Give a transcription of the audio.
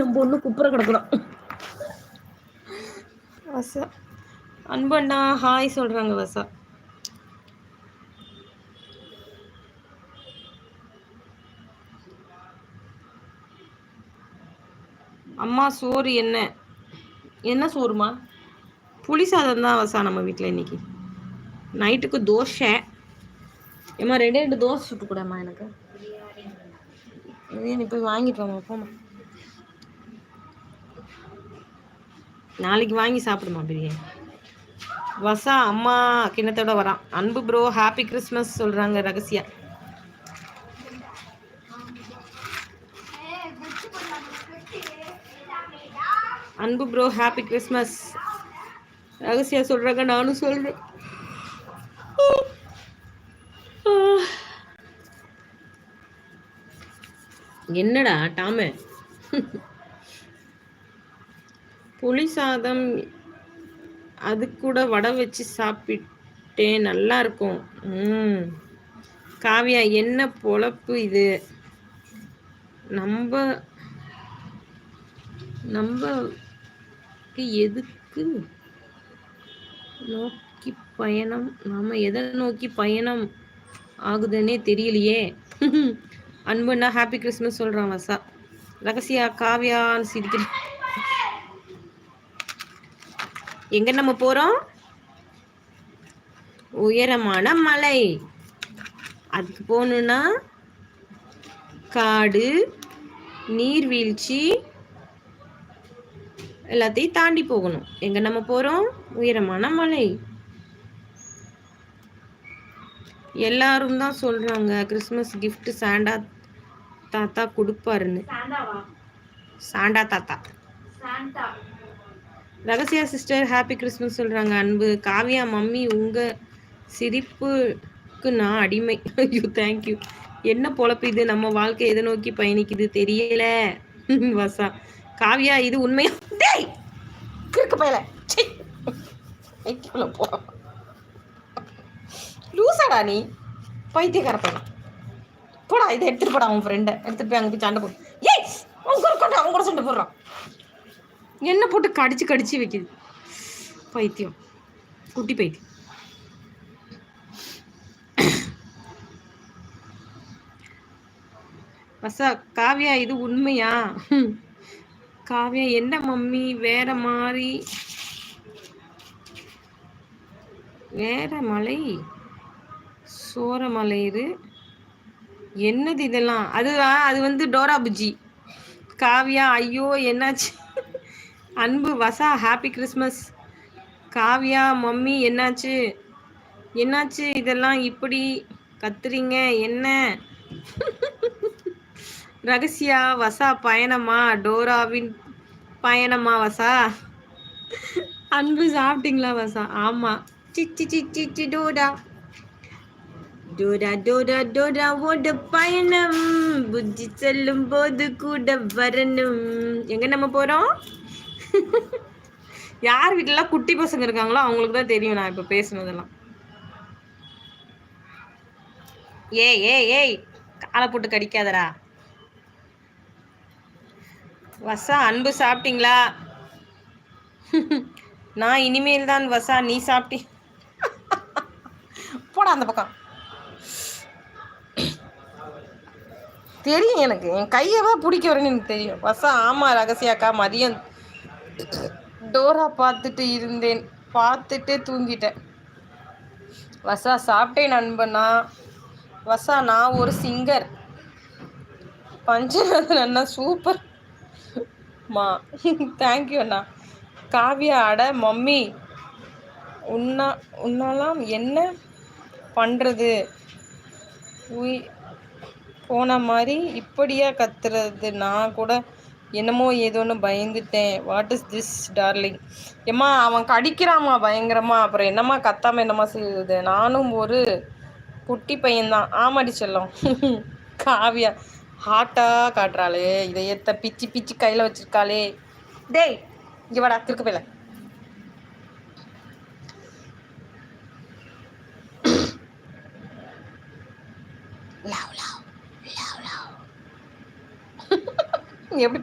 என் பொண்ணு குப்புற கிடக்குறான் வசா. அன்பண்ணா ஹாய் சொல்றாங்க வசா. அம்மா சோறு என்ன? என்ன சோறுமா? புளி சாதம் தான் வசா நம்ம வீட்டில் இன்னைக்கு. நைட்டுக்கு தோசை. ஏம்மா ரெண்டே ரெண்டு தோசை சுட்டு கூடம்மா எனக்கு. நீ போய் வாங்கிட்டு வாமா போமா நாளைக்கு வாங்கி சாப்பிடுமா பிரியாணி? வசா அம்மா கிண்ணத்தோட வரான். அன்பு ப்ரோ ஹாப்பி கிறிஸ்மஸ் சொல்கிறாங்க ரகசியா. அன்பு ப்ரோ ஹாப்பி கிறிஸ்மஸ் ரகசியா சொல்கிறாங்க நானும் சொல்கிறேன் என்னடா டாமே? புளி சாதம் அது கூட வடை வச்சு சாப்பிட்டேன் நல்லா இருக்கும். ம் காவியா என்ன பொழப்பு இது? நம்ம நம்ம எதுக்கு நோக்கி பயணம்? நாம் எதை நோக்கி பயணம் ஆகுதுன்னே தெரியலையே. அன்புன்னா ஹாப்பி கிறிஸ்மஸ் சொல்கிறான் வசா. ரகசியா காவியான்னு சிரிக்கிறேன். எங்க நம்ம போறோம்? உயரமான மலை. அதுக்கு போகணுன்னா காடு நீர்வீழ்ச்சி எல்லாத்தையும் தாண்டி போகணும். எங்க நம்ம போறோம்? உயரமான மலை. எல்லாரும் தான் சொல்றாங்க கிறிஸ்மஸ் கிஃப்ட் சாண்டா தாத்தா கொடுப்பாருன்னு. சாண்டா தாத்தா. ரகசியா சிஸ்டர் ஹாப்பி கிறிஸ்மஸ் சொல்கிறாங்க அன்பு காவியா மம்மி உங்கள் சிரிப்புக்கு நான் அடிமை. ஐயோ தேங்க்யூ என்ன பொழப்பு இது? நம்ம வாழ்க்கை எதை நோக்கி பயணிக்குது? தெரியல. வசா. காவியா இது உண்மையா? டேய்! கிறுக்கு பயல. போ. லூசாடா நீ. பைத்தியக்கார பையன் போடா இதை எடுத்துட்டு போடா அவன் ஃப்ரெண்டை எடுத்துட்டு போய் அங்கே போய் சண்டை போடு. ஏய்! அவன் கூட கொண்டு அவன் கூட சண்டை போடுறான். என்ன போட்டு கடிச்சு கடிச்சு வைக்குது. பைத்தியம். குட்டி பைத்தியம். வசா காவியா இது உண்மையா? காவியா என்ன மம்மி? வேற மாதிரி வேற மலை? சோர சோரமலையிரு என்னது இதெல்லாம்? அதுதான் அது வந்து டோரா புஜி காவியா ஐயோ என்னாச்சு? அன்பு வசா ஹாப்பி கிறிஸ்மஸ் காவியா மம்மி என்னாச்சு? என்னாச்சு இதெல்லாம் இப்படி கத்துறீங்க? என்ன? ரகசியா வசா பயணமா? டோராவின் பயணமா வசா? அன்பு சாப்பிட்டீங்களா வசா? ஆமா. சிச்சி சிச்சி சி டோடா. டோடா டோடா டோடா ஓட பயணம். புஜ்ஜி செல்லும் போது கூட வரணும். எங்க நம்ம போறோம்? யார் வீட்டுல குட்டி பசங்க இருக்காங்களோ அவங்களுக்கு தான் தெரியும் நான் இப்ப பேசுனதெல்லாம். ஏய் ஏய் ஏய் காலை போட்டு கடிக்காதடா. வசா அன்பு சாப்பிட்டீங்களா? நான் இனிமேல் தான் வசா நீ சாப்பிட்டி. போடா அந்த பக்கம். தெரியும் எனக்கு. என் கையவே பிடிக்க வரேன்னு எனக்கு தெரியும். வசா ஆமாம் ரகசியாக்கா மதியம் டோரா பார்த்துட்டு இருந்தேன். பார்த்துட்டே தூங்கிட்டேன். வசா சாப்பிட்டேன் நண்பனா. வசா நான் ஒரு சிங்கர் பஞ்சநாதன் அண்ணா சூப்பர் மா தேங்க்யூ அண்ணா. காவியா அட மம்மி. உன்னா உன்னாலாம் என்ன பண்ணுறது உய் போன மாதிரி இப்படியா கத்துறது? நான் கூட என்னமோ ஏதோன்னு பயந்துட்டேன். வாட் இஸ் திஸ் டார்லிங் ஏம்மா அவன் கடிக்கிறாம்மா பயங்கரமா. அப்புறம் என்னம்மா கத்தாம என்னம்மா செய்யுது நானும் ஒரு குட்டி பையன்தான். ஆமாடி செல்லம். காவியா. ஹாட்டா காட்டுறாளே. இதயத்தை பிச்சு பிச்சு கையில் வச்சிருக்காளே. டேய் இங்கே வாடா திருக்கு போயில. எப்படி